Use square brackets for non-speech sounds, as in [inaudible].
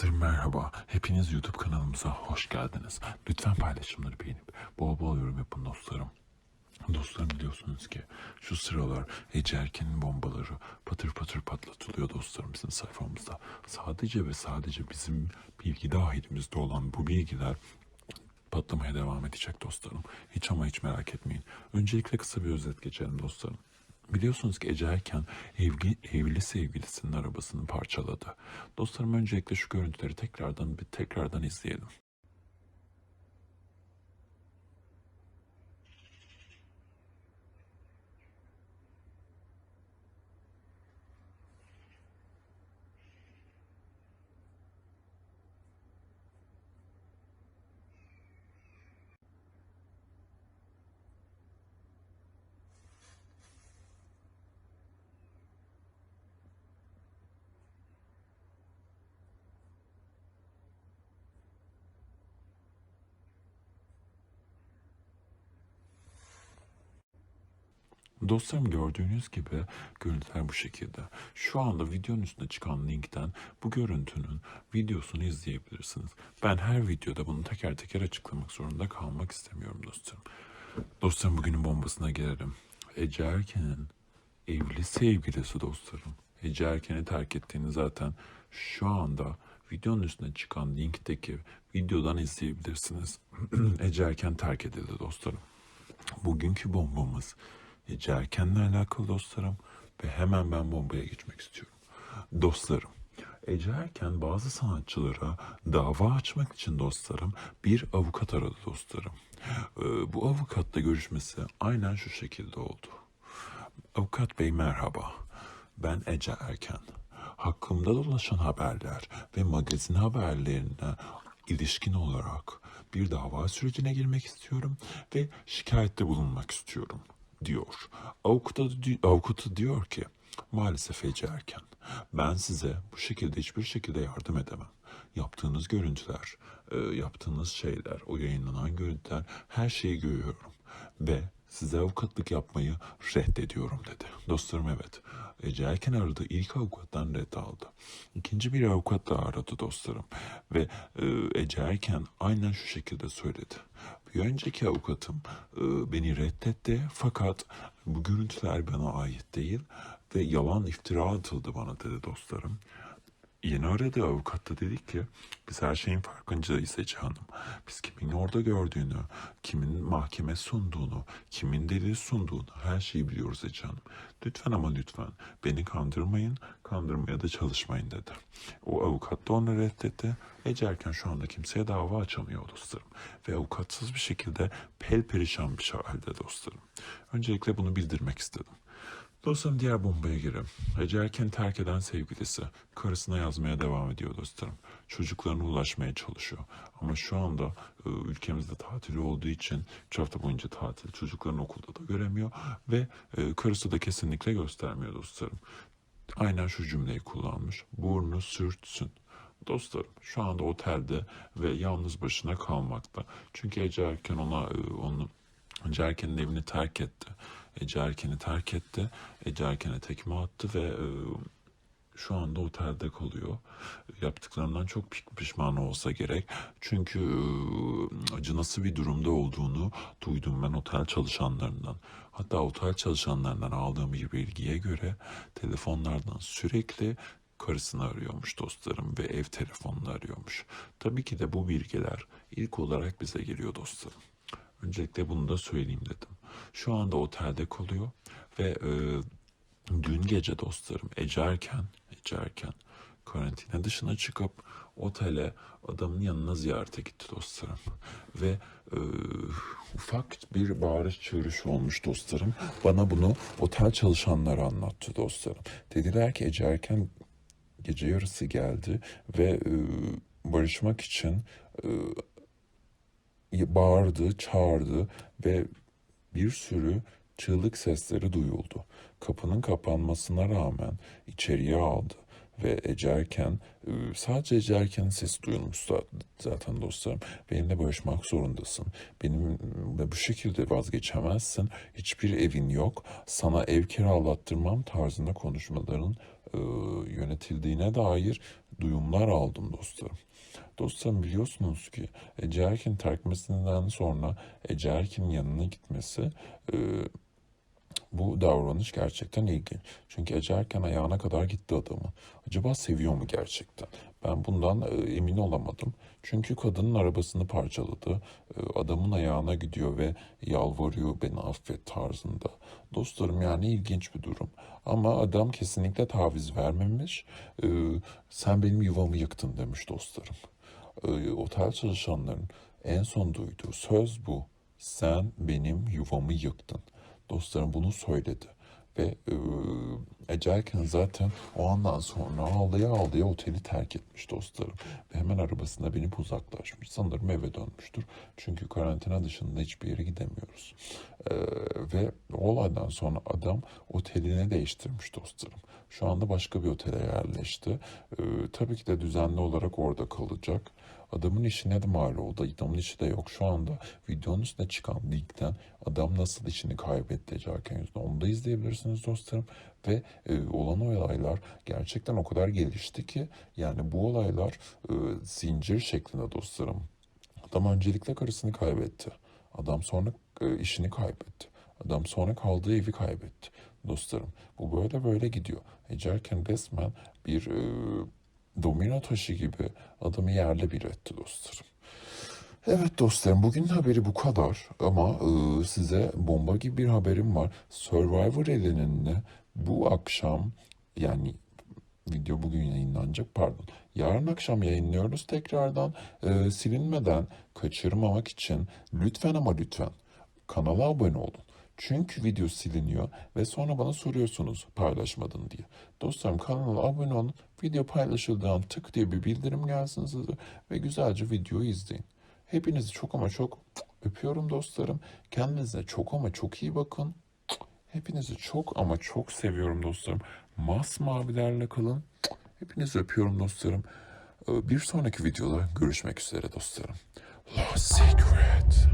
Dostlarım merhaba. Hepiniz YouTube kanalımıza hoş geldiniz. Lütfen paylaşımları beğenip bol bol yorum yapın dostlarım. Dostlarım biliyorsunuz ki şu sıralar Ece Erken'in bombaları patır patır patlatılıyor dostlarım bizim sayfamızda. Sadece ve sadece bizim bilgi dahilimizde olan bu bilgiler patlamaya devam edecek dostlarım. Hiç ama hiç merak etmeyin. Öncelikle kısa bir özet geçelim dostlarım. Biliyorsunuz ki Ece Erken evli, evli sevgilisinin arabasını parçaladı. Dostlarım öncelikle şu görüntüleri tekrardan bir tekrardan izleyelim. Dostlarım gördüğünüz gibi görüntüler bu şekilde. Şu anda videonun üstüne çıkan linkten bu görüntünün videosunu izleyebilirsiniz. Ben her videoda bunu teker teker açıklamak zorunda kalmak istemiyorum dostlarım. Dostlarım bugünün bombasına gelelim. Ece Erken'in evli sevgilisi dostlarım. Ece Erken'i terk ettiğini zaten şu anda videonun üstüne çıkan linkteki videodan izleyebilirsiniz. [clears throat] Ece Erken terk edildi dostlarım. Bugünkü bombamız Ece Erken'le alakalı dostlarım ve hemen ben bombaya geçmek istiyorum. Dostlarım, Ece Erken bazı sanatçılara dava açmak için dostlarım bir avukat aradı dostlarım. Ee, bu avukatla görüşmesi aynen şu şekilde oldu. Avukat bey merhaba. Ben Ece Erken. Hakkımda dolaşan haberler ve magazin haberlerine ilişkin olarak bir dava sürecine girmek istiyorum ve şikayette bulunmak istiyorum diyor. Avukata, avukatı diyor ki maalesef Ece Erken ben size bu şekilde hiçbir şekilde yardım edemem. Yaptığınız görüntüler, e, yaptığınız şeyler, o yayınlanan görüntüler her şeyi görüyorum ve size avukatlık yapmayı reddediyorum dedi. Dostlarım evet. Ece Erken aradı. ilk avukattan red aldı. İkinci bir avukat da aradı dostlarım. Ve e, Ece Erken aynen şu şekilde söyledi. Bir önceki avukatım e, beni reddetti fakat bu görüntüler bana ait değil ve yalan iftira atıldı bana dedi dostlarım. Yeni aradığı avukat da dedi ki biz her şeyin farkındayız Ece Hanım. Biz kimin orada gördüğünü, kimin mahkeme sunduğunu, kimin delil sunduğunu her şeyi biliyoruz Ece Hanım. Lütfen ama lütfen beni kandırmayın, kandırmaya da çalışmayın dedi. O avukat da onu reddetti. Ece Erken şu anda kimseye dava açamıyor dostlarım. Ve avukatsız bir şekilde pel perişan bir halde dostlarım. Öncelikle bunu bildirmek istedim. Dostlarım diğer bombaya girelim. Ece terk eden sevgilisi karısına yazmaya devam ediyor dostlarım. Çocuklarına ulaşmaya çalışıyor. Ama şu anda e, ülkemizde tatil olduğu için 3 hafta boyunca tatil. Çocuklarını okulda da göremiyor ve e, karısı da kesinlikle göstermiyor dostlarım. Aynen şu cümleyi kullanmış. Burnu sürtsün. Dostlarım şu anda otelde ve yalnız başına kalmakta. Çünkü Ece Erken ona e, onu Ece Erken'in evini terk etti. Ece Erken'i terk etti. Ece Erken'e tekme attı ve e, şu anda otelde kalıyor. Yaptıklarından çok pi- pişman olsa gerek. Çünkü e, acınası bir durumda olduğunu duydum ben otel çalışanlarından. Hatta otel çalışanlarından aldığım bir bilgiye göre telefonlardan sürekli karısını arıyormuş dostlarım ve ev telefonunu arıyormuş. Tabii ki de bu bilgiler ilk olarak bize geliyor dostlarım. Öncelikle bunu da söyleyeyim dedim. Şu anda otelde kalıyor ve e, dün gece dostlarım Ece Erken, Ece Erken karantina dışına çıkıp otele adamın yanına ziyarete gitti dostlarım. Ve e, ufak bir bağırış çığırış olmuş dostlarım. Bana bunu otel çalışanları anlattı dostlarım. Dediler ki Ece Erken gece yarısı geldi ve e, barışmak için e, bağırdı, çağırdı ve bir sürü çığlık sesleri duyuldu. Kapının kapanmasına rağmen içeriye aldı ve Ece Erken e, sadece Ece Erken'in sesi duyulmuş za- zaten dostlarım. Benimle barışmak zorundasın. Benim ve bu şekilde vazgeçemezsin. Hiçbir evin yok. Sana ev kiralattırmam tarzında konuşmaların e, yönetildiğine dair duyumlar aldım dostlarım. Dostlarım biliyorsunuz ki Ece Erkin terk sonra Ece Erkin'in yanına gitmesi e, bu davranış gerçekten ilginç. Çünkü Ece Erken ayağına kadar gitti adamı. Acaba seviyor mu gerçekten? Ben bundan e, emin olamadım. Çünkü kadının arabasını parçaladı. E, adamın ayağına gidiyor ve yalvarıyor beni affet tarzında. Dostlarım yani ilginç bir durum. Ama adam kesinlikle taviz vermemiş. E, sen benim yuvamı yıktın demiş dostlarım. Otel çalışanların en son duyduğu söz bu. Sen benim yuvamı yıktın. Dostlarım bunu söyledi. Ve e, Ece Erken zaten o andan sonra ağlaya ağlaya oteli terk etmiş dostlarım. Ve hemen arabasına binip uzaklaşmış. Sanırım eve dönmüştür. Çünkü karantina dışında hiçbir yere gidemiyoruz. E, ve olaydan sonra adam otelini değiştirmiş dostlarım. Şu anda başka bir otele yerleşti. E, tabii ki de düzenli olarak orada kalacak. Adamın işine de mal oldu. Adamın işi de yok. Şu anda videonun üstüne çıkan linkten adam nasıl işini kaybetti Ece Erken yüzünden onu da izleyebilirsiniz dostlarım. Ve e, olan olaylar gerçekten o kadar gelişti ki yani bu olaylar e, zincir şeklinde dostlarım. Adam öncelikle karısını kaybetti. Adam sonra e, işini kaybetti. Adam sonra kaldığı evi kaybetti. Dostlarım bu böyle böyle gidiyor. Ece Erken resmen bir e, domino taşı gibi adamı yerle bir etti dostlarım. Evet dostlarım bugün haberi bu kadar ama e, size bomba gibi bir haberim var. Survivor eleninde bu akşam yani video bugün yayınlanacak pardon. Yarın akşam yayınlıyoruz tekrardan E, silinmeden kaçırmamak için lütfen ama lütfen kanala abone olun. Çünkü video siliniyor ve sonra bana soruyorsunuz paylaşmadın diye. Dostlarım kanala abone olun. Video paylaşıldığında tık diye bir bildirim gelsin size ve güzelce videoyu izleyin. Hepinizi çok ama çok öpüyorum dostlarım. Kendinize çok ama çok iyi bakın. Hepinizi çok ama çok seviyorum dostlarım. Masmavilerle kalın. Hepinizi öpüyorum dostlarım. Ee, Bir sonraki videoda görüşmek üzere dostlarım. Lost Secret.